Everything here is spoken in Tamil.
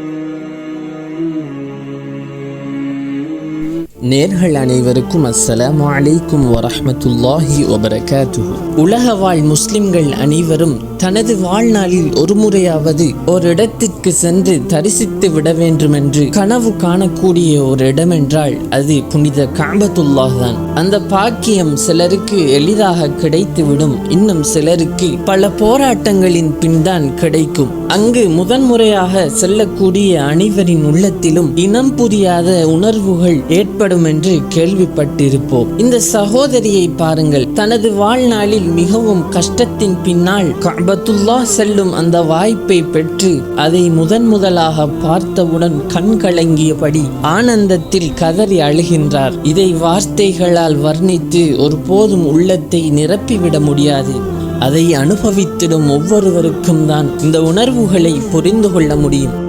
من நேர்கள் அனைவருக்கும் அஸ்ஸலாம் அலைக்கும் வரஹமத்துல்லாஹி வபரகாத்துஹு. உலக வாழ் முஸ்லிம்கள் அனைவரும் தனது வாழ்நாளில் ஒரு முறையாவது ஒரு இடத்திற்கு சென்று தரிசித்து விட வேண்டும் என்று கனவு காணக்கூடிய ஒரு இடம் என்றால் அது புனித காபத்துல்லாஹ் தான். அந்த பாக்கியம் சிலருக்கு எளிதாக கிடைத்துவிடும். இன்னும் சிலருக்கு பல போராட்டங்களின் பின்தான் கிடைக்கும். அங்கு முதன்முறையாக செல்லக்கூடிய அனைவரின் உள்ளத்திலும் இனம் புரியாத உணர்வுகள் ஏற்படும் என்று கேள்விப்பட்டிருப்போம். இந்த சகோதரியை பாருங்கள். தனது வாழ்நாளில் மிகவும் கஷ்டத்தின் பின்னால் கபத்துல்லா செல்லும் அந்த வாய்ப்பை பெற்று அதை முதன் முதலாக பார்த்தவுடன் கண் கலங்கியபடி ஆனந்தத்தில் கதறி அழுகின்றார். இதை வார்த்தைகளால் வர்ணித்து ஒருபோதும் உள்ளத்தை நிரப்பிவிட முடியாது. அதை அனுபவித்திடும் ஒவ்வொருவருக்கும் தான் இந்த உணர்வுகளை புரிந்து கொள்ள முடியும்.